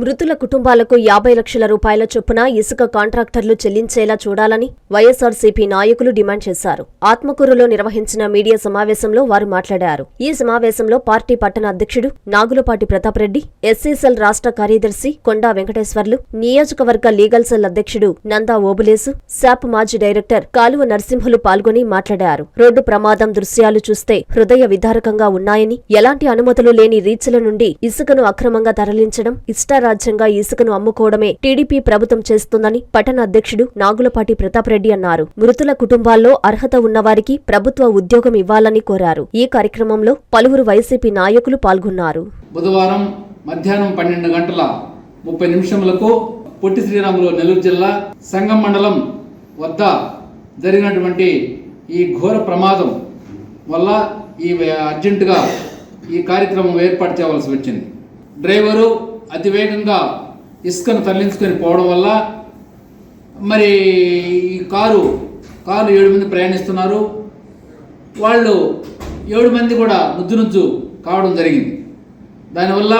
మృతుల కుటుంబాలకు యాభై లక్షల రూపాయల చొప్పున ఇసుక కాంట్రాక్టర్లు చెల్లించేలా చూడాలని వైఎస్ఆర్సీపీ నాయకులు డిమాండ్ చేశారు. ఆత్మకూరులో నిర్వహించిన మీడియా సమావేశంలో వారు మాట్లాడారు. ఈ సమావేశంలో పార్టీ పట్టణ అధ్యక్షుడు నాగులపాటి ప్రతాప్ రెడ్డి ఎస్సీసెల్ రాష్ట్ర కార్యదర్శి కొండా వెంకటేశ్వర్లు నియోజకవర్గ లీగల్ సెల్ అధ్యక్షుడు నందా ఓబులేసు శాప్ మాజీ డైరెక్టర్ కాలువ నరసింహులు పాల్గొని మాట్లాడారు. రోడ్డు ప్రమాదం దృశ్యాలు చూస్తే హృదయ విదారకంగా ఉన్నాయని ఎలాంటి అనుమతులు లేని రీచ్ల నుండి ఇసుకను అక్రమంగా తరలించడం ఇష్టారాజ్యంగా ఇసుకను అమ్ముకోవడమే టీడీపీ ప్రభుత్వం చేస్తుందని పట్టణ అధ్యక్షుడు నాగులపాటి ప్రతాప్ రెడ్డి అన్నారు. మృతుల కుటుంబాల్లో అర్హత ఉన్నవారికి ప్రభుత్వ ఉద్యోగం ఇవ్వాలని కోరారు. ఈ కార్యక్రమంలో పలువురు వైసీపీ నాయకులు పాల్గొన్నారు. బుధవారం మధ్యాహ్నం పన్నెండు గంటల ముప్పై నిమిషములకు పొట్టి శ్రీరాములు నెల్లూరు జిల్లా సంగం మండలం వద్ద జరిగినటువంటి ఈ ఘోర ప్రమాదం వల్ల ఈ అర్జెంటుగా ఈ కార్యక్రమం ఏర్పాటు చేయవలసి వచ్చింది. డ్రైవరు అతివేగంగా ఇసుకను తరలించుకొని పోవడం వల్ల మరి ఈ కారు కారు ఏడు మంది ప్రయాణిస్తున్నారు. వాళ్ళు ఏడు మంది కూడా ముద్దు కావడం జరిగింది. దానివల్ల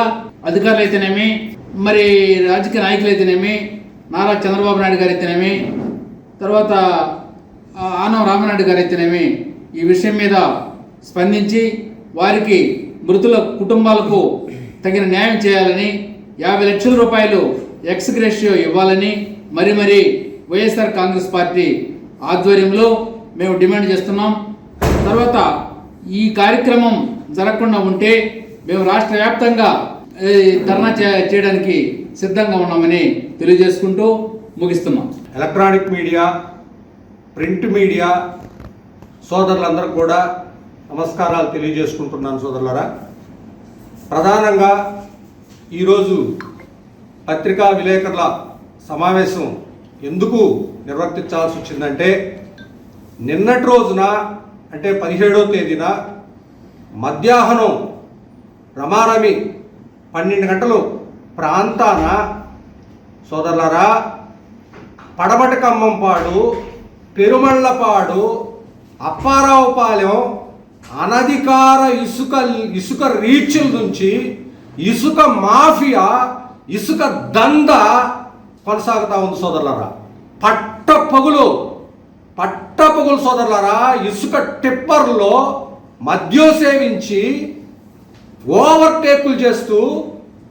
అధికారులు అయితేనేమి మరి రాజకీయ నాయకులు అయితేనేమి నారా చంద్రబాబు నాయుడు గారు అయితేనేమి తర్వాత ఆనం రామనాయుడు గారు అయితేనేమి ఈ విషయం మీద స్పందించి వారికి మృతుల కుటుంబాలకు తగిన న్యాయం చేయాలని యాభై లక్షల రూపాయలు ఎక్స్ గ్రేషియో ఇవ్వాలని మరి మరి వైఎస్ఆర్ కాంగ్రెస్ పార్టీ ఆధ్వర్యంలో మేము డిమాండ్ చేస్తున్నాం. తర్వాత ఈ కార్యక్రమం జరగకుండా ఉంటే మేము రాష్ట్ర వ్యాప్తంగా ధర్నా చే- చేయడానికి సిద్ధంగా ఉన్నామని తెలియజేసుకుంటూ ముగిస్తున్నాం. ఎలక్ట్రానిక్ మీడియా ప్రింట్ మీడియా సోదరులందరూ కూడా నమస్కారాలు తెలియజేసుకుంటున్నాను సోదరులరా. ప్రధానంగా ఈరోజు పత్రికా విలేకరుల సమావేశం ఎందుకు నిర్వర్తించాల్సి వచ్చిందంటే నిన్నటి రోజున అంటే పదిహేడో తేదీన మధ్యాహ్నం రమారమి పన్నెండు గంటలు ప్రాంతాన సోదరులరా పడమటి కమ్మంపాడు పెరుమళ్ళపాడు అప్పారావుపాలెం అనధికార ఇసుక ఇసుక రీచ్ల నుంచి ఇసుక మాఫియా ఇసుక దంద కొనసాగుతా ఉంది సోదరులారా. పట్ట పగులు పట్ట పగులు సోదరులారా ఇసుక టిప్పర్లో మద్యం సేవించి ఓవర్టేకులు చేస్తూ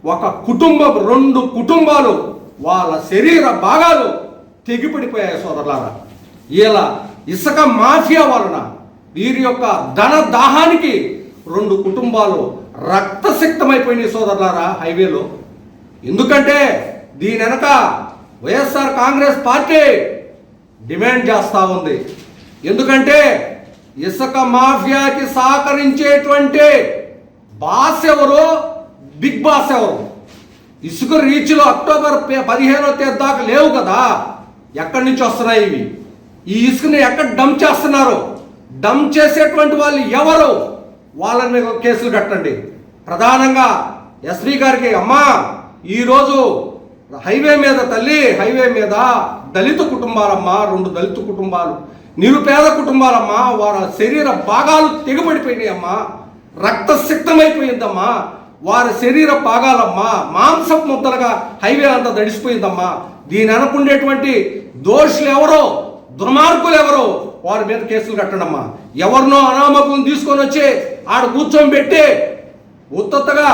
ఒక కుటుంబం రెండు కుటుంబాలు వాళ్ళ శరీర భాగాలు తెగిపడిపోయాయి సోదరులారా. ఇలా ఇసుక మాఫియా వలన వీరి యొక్క ధన దాహానికి రెండు కుటుంబాలు రక్తసిక్తమైపోయినాయి సోదరులారా హైవేలో. ఎందుకంటే దీని వెనక వైఎస్ఆర్ కాంగ్రెస్ పార్టీ డిమాండ్ చేస్తూ ఉంది. ఎందుకంటే ఇసుక మాఫియాకి సహకరించేటువంటి బాస్ ఎవరు? బిగ్ బాస్ ఎవరు? ఇసుక రీచ్లు అక్టోబర్ పదిహేనో తేదీ దాకా లేవు కదా. ఎక్కడి నుంచి వస్తున్నాయి ఇవి? ఈ ఇసుకని ఎక్కడ డంప్ చేస్తున్నారు? డంప్ చేసేటువంటి వాళ్ళు ఎవరు? వాళ్ళని మీద కేసులు కట్టండి. ప్రధానంగా ఎస్వి గారికి అమ్మా ఈరోజు హైవే మీద తల్లి హైవే మీద దళిత కుటుంబాలమ్మా రెండు దళిత కుటుంబాలు నిరుపేద కుటుంబాలమ్మా వారి శరీర భాగాలు తెగబడిపోయినాయి అమ్మా రక్తసిక్తమైపోయిందమ్మా వారి శరీర భాగాలమ్మా మాంసం ముద్దలుగా హైవే అంతా దడిసిపోయిందమ్మా. దీని అనుకుండేటువంటి దోషులు ఎవరో దుర్మార్గులు ఎవరో వారి మీద కేసులు కట్టడమ్మా. ఎవరినో అనామకులను తీసుకొని వచ్చి ఆడ కూర్చొని పెట్టి ఉత్తగా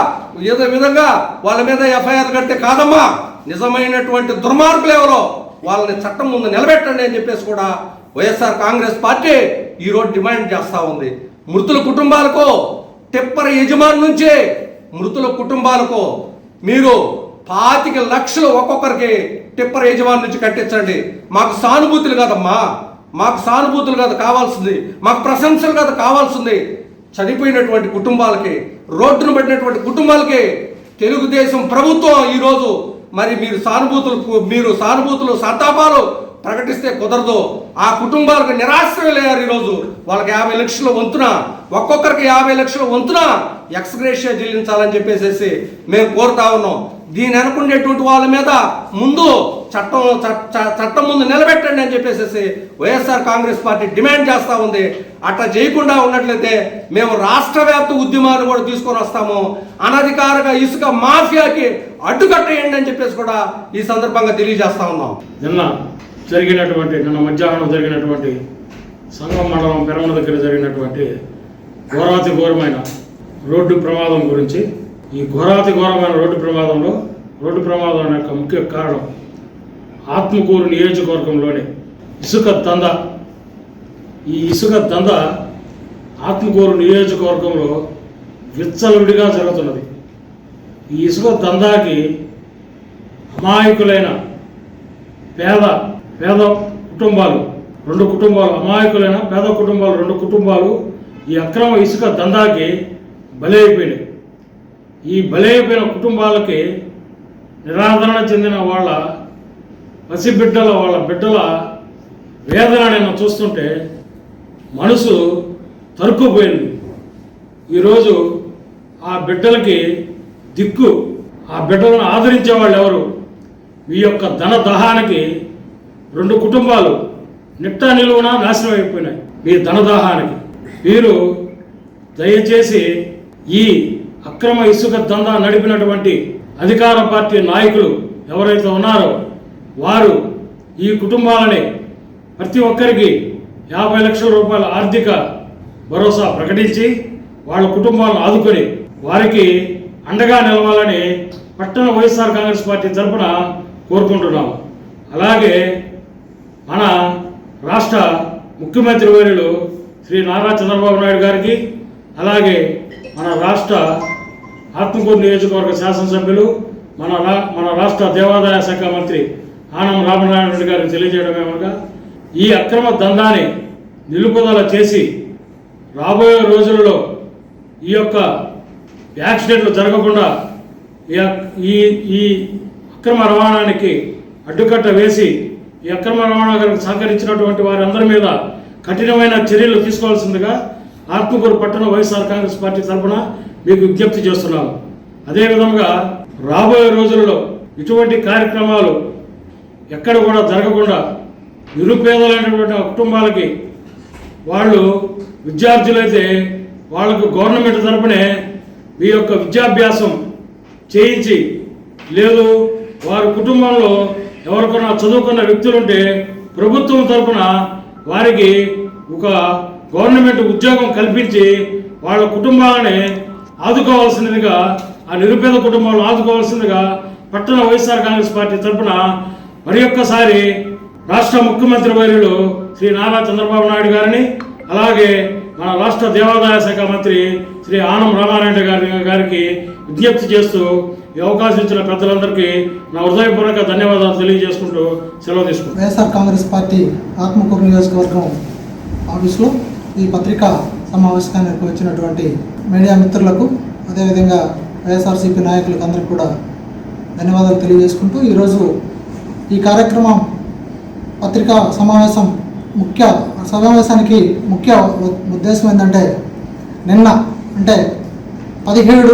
ఏదో విధంగా వాళ్ళ మీద ఎఫ్ఐఆర్ కట్టే కాదమ్మా. నిజమైనటువంటి దుర్మార్గులు ఎవరో వాళ్ళని చట్టం ముందు నిలబెట్టండి అని చెప్పేసి కూడా వైఎస్ఆర్ కాంగ్రెస్ పార్టీ ఈరోజు డిమాండ్ చేస్తూ ఉంది. మృతుల కుటుంబాలకు టిప్పర్ యజమాని నుంచే మృతుల కుటుంబాలకు మీరు పాతిక లక్షలు ఒక్కొక్కరికి టిప్పర్ యజమాని నుంచి కట్టించండి. మాకు సానుభూతులు కాదమ్మా. మాకు సానుభూతులు కాదు కావాల్సింది. మాకు ప్రశంసలు కాదు కావాల్సింది చనిపోయినటువంటి కుటుంబాలకి రోడ్డును పడినటువంటి కుటుంబాలకి తెలుగుదేశం ప్రభుత్వం ఈరోజు మరి మీరు సానుభూతులు మీరు సానుభూతులు సంతాపాలు ప్రకటిస్తే కుదరదు. ఆ కుటుంబాలకు నిరాశ్రయులయ్యారు ఈరోజు. వాళ్ళకి యాభై లక్షల వంతున ఒక్కొక్కరికి యాభై లక్షల వంతున ఎక్స్గ్రేషియా చెల్లించాలని చెప్పేసి మేము కోరుతా ఉన్నాం. దీని అనుకునేటువంటి వాళ్ళ మీద ముందు చట్టం చ- చట్టం ముందు నిలబెట్టండి అని చెప్పేసి వైఎస్ఆర్ కాంగ్రెస్ పార్టీ డిమాండ్ చేస్తూ ఉంది. అట్లా చేయకుండా ఉన్నట్లయితే మేము రాష్ట్ర వ్యాప్త ఉద్యమాలు కూడా తీసుకొని వస్తాము. అనధికారిక ఇసుక మాఫియాకి అడ్డుకట్టేయండి అని చెప్పేసి కూడా ఈ సందర్భంగా తెలియజేస్తా ఉన్నాం. నిన్న జరిగినటువంటి నిన్న మధ్యాహ్నం జరిగినటువంటి సంగం మండలం పెరమల దగ్గర జరిగినటువంటి ఘోరాతి ఘోరమైన రోడ్డు ప్రమాదం గురించి ఈ ఘోరాతి ఘోరమైన రోడ్డు ప్రమాదంలో రోడ్డు ప్రమాదం యొక్క ముఖ్య కారణం ఆత్మకూరు నియోజకవర్గంలోనే ఇసుక దంద. ఈ ఇసుక దంద ఆత్మకూరు నియోజకవర్గంలో విచ్చలవిడిగా జరుగుతున్నది. ఈ ఇసుక దందాకి అమాయకులైన పేద పేద కుటుంబాలు రెండు కుటుంబాలు అమాయకులైన పేద కుటుంబాలు రెండు కుటుంబాలు ఈ అక్రమ ఇసుక దందాకి బలైపోయినాయి. ఈ బలైపోయిన కుటుంబాలకి నిరాదరణ చెందిన వాళ్ళ పసిబిడ్డల వాళ్ళ బిడ్డల వేదన నేను చూస్తుంటే మనసు తరుక్కుపోయింది. ఈరోజు ఆ బిడ్డలకి దిక్కు ఆ బిడ్డలను ఆదరించే వాళ్ళు ఎవరు? మీ యొక్క ధన దాహానికి రెండు కుటుంబాలు నిట్టా నిలువున నాశనం అయిపోయినాయి. మీ ధన దాహానికి. మీరు దయచేసి ఈ అక్రమ ఇసుక దందా నడిపినటువంటి అధికార పార్టీ నాయకులు ఎవరైతే ఉన్నారో వారు ఈ కుటుంబాలని ప్రతి ఒక్కరికి యాభై లక్షల రూపాయల ఆర్థిక భరోసా ప్రకటించి వాళ్ళ కుటుంబాలను ఆదుకొని వారికి అండగా నిలవాలని పట్టణ వైఎస్ఆర్ కాంగ్రెస్ పార్టీ తరఫున కోరుకుంటున్నాము. అలాగే మన రాష్ట్ర ముఖ్యమంత్రి వర్యులు శ్రీ నారా చంద్రబాబు నాయుడు గారికి అలాగే మన రాష్ట్ర ఆత్మకూరు నియోజకవర్గ శాసనసభ్యులు మన రా మన రాష్ట్ర దేవాదాయ శాఖ మంత్రి ఆనం రామనారాయణ రెడ్డి గారికి తెలియజేయడమేమనగా ఈ అక్రమ దందాన్ని నిలుపుదల చేసి రాబోయే రోజులలో ఈ యొక్క యాక్సిడెంట్లు జరగకుండా ఈ ఈ ఈ అక్రమ రవాణానికి అడ్డుకట్ట వేసి ఈ అక్రమ రవాణా గారికి సహకరించినటువంటి వారందరి మీద కఠినమైన చర్యలు తీసుకోవాల్సిందిగా ఆత్మకూరు పట్టణ వైఎస్ఆర్ కాంగ్రెస్ పార్టీ తరఫున మీకు విజ్ఞప్తి చేస్తున్నాను. అదేవిధంగా రాబోయే రోజుల్లో ఇటువంటి కార్యక్రమాలు ఎక్కడ కూడా జరగకుండా నిరుపేదలైనటువంటి కుటుంబాలకి వాళ్ళు విద్యార్థులైతే వాళ్ళకు గవర్నమెంట్ తరపునే మీ యొక్క విద్యాభ్యాసం చేయించి లేదు వారి కుటుంబంలో ఎవరికైనా చదువుకున్న వ్యక్తులుంటే ప్రభుత్వం తరపున వారికి ఒక గవర్నమెంట్ ఉద్యోగం కల్పించి వాళ్ళ కుటుంబాలని ఆదుకోవాల్సినదిగా ఆ నిరుపేద కుటుంబాలను ఆదుకోవాల్సిందిగా పట్టణ వైఎస్ఆర్ కాంగ్రెస్ పార్టీ తరపున మరి ఒక్కసారి రాష్ట్ర ముఖ్యమంత్రి వర్యులు శ్రీ నారా చంద్రబాబు నాయుడు గారిని అలాగే మన రాష్ట్ర దేవాదాయ శాఖ మంత్రి శ్రీ ఆనం రామారాయణ గారి గారికి విజ్ఞప్తి చేస్తూ ఈ అవకాశం ఇచ్చిన పెద్దలందరికీ నా హృదయపూర్వక ధన్యవాదాలు తెలియజేసుకుంటూ సెలవు తీసుకుంటాను వైఎస్ఆర్ కాంగ్రెస్ పార్టీ ఆత్మకూరు నియోజకవర్గం ఆఫీసులో ఈ పత్రిక సమావేశానికి వచ్చినటువంటి మీడియా మిత్రులకు అదేవిధంగా వైఎస్ఆర్సీపీ నాయకులకు అందరికీ కూడా ధన్యవాదాలు తెలియజేసుకుంటూ ఈరోజు ఈ కార్యక్రమం పత్రికా సమావేశం ముఖ్య సమావేశానికి ముఖ్య ఉద్దేశం ఏంటంటే నిన్న అంటే పదిహేడు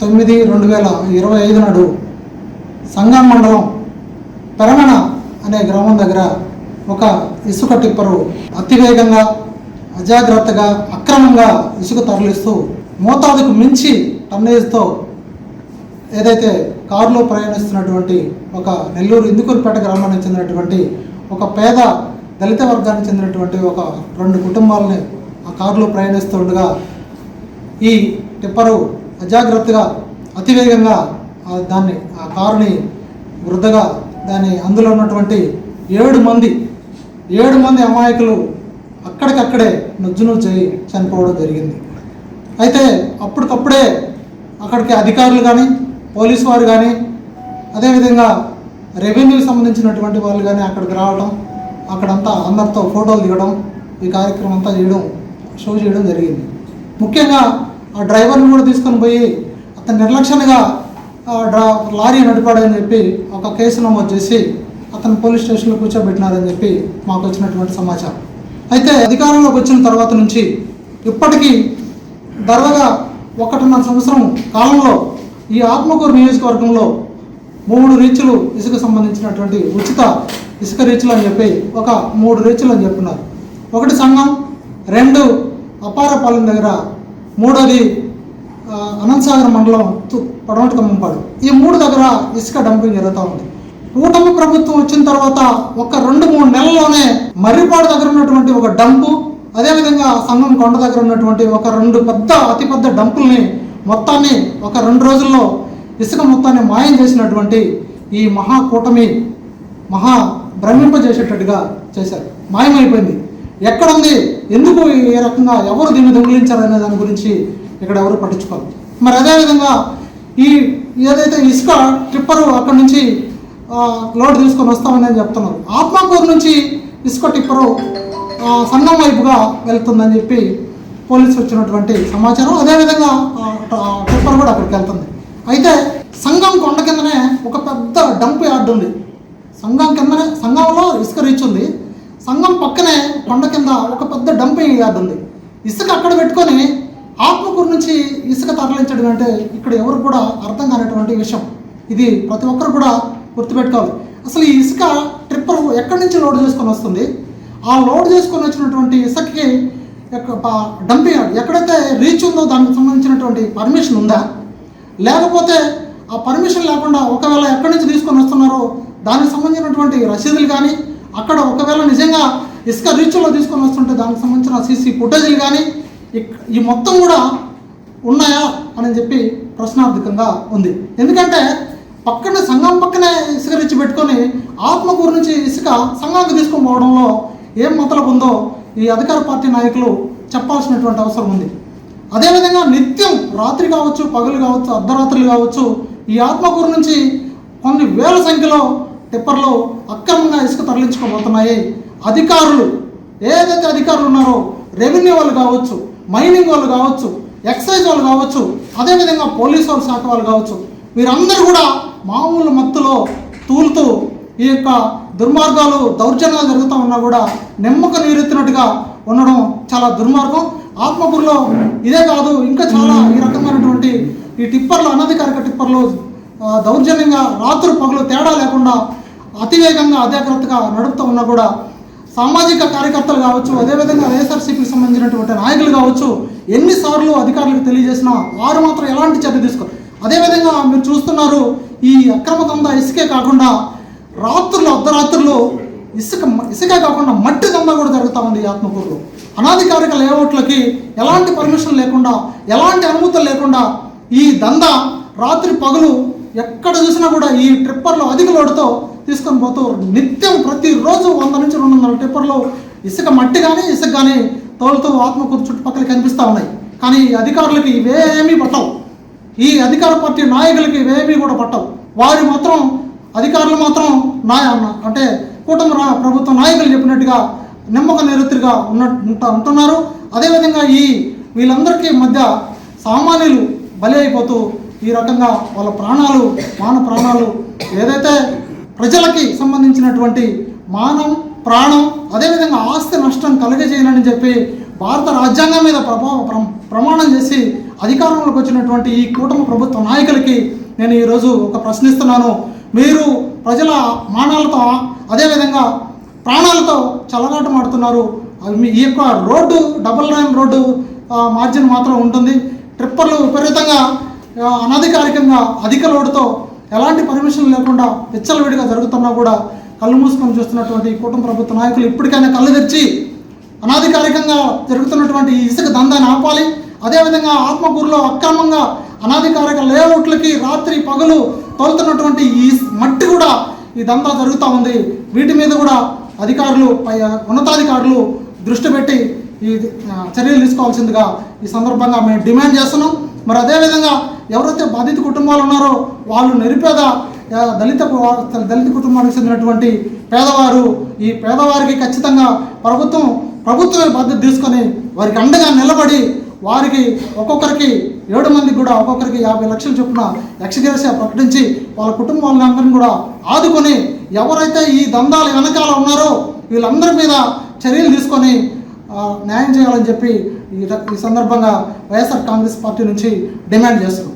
తొమ్మిది రెండు వేల ఇరవై ఐదు నాడు సంగం మండలం పెరమణ అనే గ్రామం దగ్గర ఒక ఇసుక టిప్పరు అతివేగంగా అజాగ్రత్తగా అక్రమంగా ఇసుక తరలిస్తూ మోతాదుకు మించి టన్నేజ్తో ఏదైతే కారులో ప్రయాణిస్తున్నటువంటి ఒక నెల్లూరు ఇందుకూరుపేట గ్రామానికి చెందినటువంటి ఒక పేద దళిత వర్గానికి చెందినటువంటి ఒక రెండు కుటుంబాలని ఆ కారులో ప్రయాణిస్తుండగా ఈ టిప్పరు అజాగ్రత్తగా అతివేగంగా దాన్ని ఆ కారుని వృద్ధగా దాని అందులో ఉన్నటువంటి ఏడు మంది ఏడు మంది అమాయకులు అక్కడికక్కడే నుజ్జు చేయి చనిపోవడం జరిగింది. అయితే అప్పటికప్పుడే అక్కడికి అధికారులు కానీ పోలీసు వారు కానీ అదేవిధంగా రెవెన్యూకి సంబంధించినటువంటి వాళ్ళు కానీ అక్కడికి రావడం అక్కడంతా అందరితో ఫోటోలు దిగడం ఈ కార్యక్రమం అంతా చేయడం షో చేయడం జరిగింది. ముఖ్యంగా ఆ డ్రైవర్ని కూడా తీసుకొని పోయి అతను నిర్లక్ష్యంగా డ్రా లారీ నడిపాడని చెప్పి ఒక కేసు నమోదు చేసి అతను పోలీస్ స్టేషన్లో కూర్చోబెట్టినారని చెప్పి మాకు వచ్చినటువంటి సమాచారం. అయితే అధికారంలోకి వచ్చిన తర్వాత నుంచి ఇప్పటికీ దాదాపుగా ఒకటిన్నర సంవత్సరం కాలంలో ఈ ఆత్మకూరు నియోజకవర్గంలో మూడు రీచ్లు ఇసుక సంబంధించినటువంటి ఉచిత ఇసుక రీచ్లు అని చెప్పి ఒక మూడు రీచ్లు అని చెప్తున్నారు ఒకటి సంఘం రెండు అపారపాలెం దగ్గర మూడోది అనంతసాగర్ మండలం తు- పడమటి కమ్మంపాడు ఈ మూడు దగ్గర ఇసుక డంపింగ్ జరుగుతూ ఉంది. కూటమి ప్రభుత్వం వచ్చిన తర్వాత ఒక రెండు మూడు నెలల్లోనే మర్రిపాడు దగ్గర ఉన్నటువంటి ఒక డంపు అదేవిధంగా సంగం కొండ దగ్గర ఉన్నటువంటి ఒక రెండు పెద్ద అతిపెద్ద డంపుల్ని మొత్తాన్ని ఒక రెండు రోజుల్లో ఇసుక మొత్తాన్ని మాయం చేసినటువంటి ఈ మహా కూటమి మహా భ్రమింపజేసేటట్టుగా చేశారు. మాయమైపోయింది. ఎక్కడుంది? ఎందుకు ఏ రకంగా ఎవరు దీన్ని దొంగిలించారు అనే దాని గురించి ఇక్కడ ఎవరు పట్టించుకోరు. మరి అదేవిధంగా ఈ ఏదైతే ఇసుక ట్రిప్పరు అక్కడి నుంచి లోడ్ తీసుకొని వస్తామని చెప్తున్నారు ఆత్మకూరు నుంచి ఇసుక టిప్పరు సంఘం వైపుగా వెళ్తుందని చెప్పి పోలీసు వచ్చినటువంటి సమాచారం. అదేవిధంగా టిప్పర్ కూడా అక్కడికి వెళ్తుంది. అయితే సంఘం కొండ కిందనే ఒక పెద్ద డంప్ యార్డ్ ఉంది. సంఘం కిందనే సంఘంలో ఇసుక రీచ్ ఉంది. సంఘం పక్కనే కొండ కింద ఒక పెద్ద డంపింగ్ యార్డ్ ఉంది. ఇసుక అక్కడ పెట్టుకొని ఆత్మకూరు నుంచి ఇసుక తరలించడం అంటే ఇక్కడ ఎవరు కూడా అర్థం కానటువంటి విషయం. ఇది ప్రతి ఒక్కరు కూడా గుర్తుపెట్టుకోవాలి. అసలు ఈ ఇసుక ట్రిప్పర్ ఎక్కడి నుంచి లోడ్ చేసుకొని వస్తుంది? ఆ లోడ్ చేసుకొని వచ్చినటువంటి ఇసుకకి డంపింగ్ యార్డ్ ఎక్కడైతే రీచ్ ఉందో దానికి సంబంధించినటువంటి పర్మిషన్ ఉందా? లేకపోతే ఆ పర్మిషన్ లేకుండా ఒకవేళ ఎక్కడి నుంచి తీసుకొని వస్తున్నారో దానికి సంబంధించినటువంటి రసీదులు కానీ అక్కడ ఒకవేళ నిజంగా ఇసుక రీచ్లో తీసుకొని వస్తుంటే దానికి సంబంధించిన సీసీ ఫుటేజీలు కానీ ఇక్- ఈ మొత్తం కూడా ఉన్నాయా? అని చెప్పి ప్రశ్నార్థకంగా ఉంది. ఎందుకంటే పక్కనే సంఘం పక్కనే ఇసుక రిచ్చి పెట్టుకొని ఆత్మకూరు నుంచి ఇసుక సంఘానికి తీసుకొని పోవడంలో ఏం మతలబు ఉందో ఈ అధికార పార్టీ నాయకులు చెప్పాల్సినటువంటి అవసరం ఉంది. అదేవిధంగా నిత్యం రాత్రి కావచ్చు పగలు కావచ్చు అర్ధరాత్రులు కావచ్చు ఈ ఆత్మకూరు నుంచి కొన్ని వేల సంఖ్యలో టిప్పర్లు అక్రమంగా ఇసుక తరలించుకోబోతున్నాయి. అధికారులు ఏదైతే అధికారులు ఉన్నారో రెవెన్యూ వాళ్ళు కావచ్చు మైనింగ్ వాళ్ళు కావచ్చు ఎక్సైజ్ వాళ్ళు కావచ్చు అదేవిధంగా పోలీసు వాళ్ళ శాఖ వాళ్ళు కావచ్చు వీరందరూ కూడా మామూలు మత్తులో తూలుతూ ఈ యొక్క దుర్మార్గాలు దౌర్జన్యాలు జరుగుతూ ఉన్నా కూడా నెమ్మక నీరెత్తినట్టుగా ఉండడం చాలా దుర్మార్గం. ఆత్మకూరులో ఇదే కాదు ఇంకా చాలా ఈ రకమైనటువంటి ఈ టిప్పర్లు అనధికారిక టిప్పర్లు దౌర్జన్యంగా రాత్రి పగలు తేడా లేకుండా అతివేగంగా అధికారతగా నడుపుతూ ఉన్నా కూడా సామాజిక కార్యకర్తలు కావచ్చు అదేవిధంగా వైఎస్ఆర్సీపీకి సంబంధించినటువంటి నాయకులు కావచ్చు ఎన్నిసార్లు అధికారులకు తెలియజేసినా వారు మాత్రం ఎలాంటి చర్య తీసుకోరు. అదేవిధంగా మీరు చూస్తున్నారు ఈ అక్రమ దందా ఇసుకే కాకుండా రాత్రులు అర్ధరాత్రులు ఇసుక ఇసుకే కాకుండా మట్టి దందా కూడా జరుగుతూ ఉంది ఈ ఆత్మకూరులో. అనాధికారిక లేఅవుట్లకి ఎలాంటి పర్మిషన్ లేకుండా ఎలాంటి అనుమతులు లేకుండా ఈ దందా రాత్రి పగలు ఎక్కడ చూసినా కూడా ఈ ట్రిప్పర్లు అధిక లోడుతో తీసుకొని పోతూ నిత్యం ప్రతిరోజు వంద నుంచి రెండు వందల ట్రిప్పర్లు ఇసుక మట్టి కానీ ఇసుక కానీ తోలుతూ ఆత్మకూరు చుట్టుపక్కల కనిపిస్తూ ఉన్నాయి. కానీ ఈ అధికారులకి ఇవేమీ పట్టవు. ఈ అధికార పార్టీ నాయకులకి ఇవేమీ కూడా పట్టవు. వారు మాత్రం అధికారులు మాత్రం నాయ అంటే కూటమి ప్రభుత్వ నాయకులు చెప్పినట్టుగా నిమ్మక నిరుత్తిగా ఉన్న ఉంటున్నారు. అదేవిధంగా ఈ వీళ్ళందరికీ మధ్య సామాన్యులు బలి అయిపోతూ ఈ రకంగా వాళ్ళ ప్రాణాలు మాన ప్రాణాలు ఏదైతే ప్రజలకి సంబంధించినటువంటి మానం ప్రాణం అదేవిధంగా ఆస్తి నష్టం కలుగజేయాలని చెప్పి భారత రాజ్యాంగం మీద ప్రభావ ప్ర- ప్రమాణం చేసి అధికారంలోకి వచ్చినటువంటి ఈ కూటమి ప్రభుత్వ నాయకులకి నేను ఈరోజు ఒక ప్రశ్నిస్తున్నాను. మీరు ప్రజల మానాలతో అదేవిధంగా ప్రాణాలతో చెలగాటమాడుతున్నారు మీ ఈ యొక్క road double line road margin మాత్రం ఉంటుంది. ట్రిప్పర్లు విపరీతంగా అనధికారికంగా అధిక లోడుతో ఎలాంటి పర్మిషన్ లేకుండా విచ్చలవిడిగా జరుగుతున్నా కూడా కళ్ళు మూసుకొని చూస్తున్నటువంటి కుటుంబ ప్రభుత్వ నాయకులు ఇప్పటికైనా కళ్ళు తెరిచి అనాధికారికంగా జరుగుతున్నటువంటి ఇసుక దందాన్ని ఆపాలి. అదేవిధంగా ఆత్మకూరులో అక్రమంగా అనాధికారిక లేఅవుట్లకి రాత్రి పగలు తోలుతున్నటువంటి ఈ మట్టి కూడా ఇదంతా జరుగుతూ ఉంది. వీటి మీద కూడా అధికారులు పై ఉన్నతాధికారులు దృష్టి పెట్టి ఈ చర్యలు తీసుకోవాల్సిందిగా ఈ సందర్భంగా మేము డిమాండ్ చేస్తున్నాం. మరి అదేవిధంగా ఎవరైతే బాధిత కుటుంబాలు ఉన్నారో వాళ్ళు నిరుపేద దళిత దళిత కుటుంబానికి చెందినటువంటి పేదవారు ఈ పేదవారికి ఖచ్చితంగా ప్రభుత్వం ప్రభుత్వమే బాధ్యత తీసుకొని వారికి అండగా నిలబడి వారికి ఒక్కొక్కరికి ఏడు మందికి కూడా ఒక్కొక్కరికి యాభై లక్షలు చొప్పున యక్షగిరస ప్రకటించి వాళ్ళ కుటుంబాలందరినీ కూడా ఆదుకొని ఎవరైతే ఈ దందాల వెనకాల ఉన్నారో వీళ్ళందరి మీద చర్యలు తీసుకొని న్యాయం చేయాలని చెప్పి ఈ ఈ సందర్భంగా వైఎస్ఆర్ కాంగ్రెస్ పార్టీ నుంచి డిమాండ్ చేస్తున్నాం.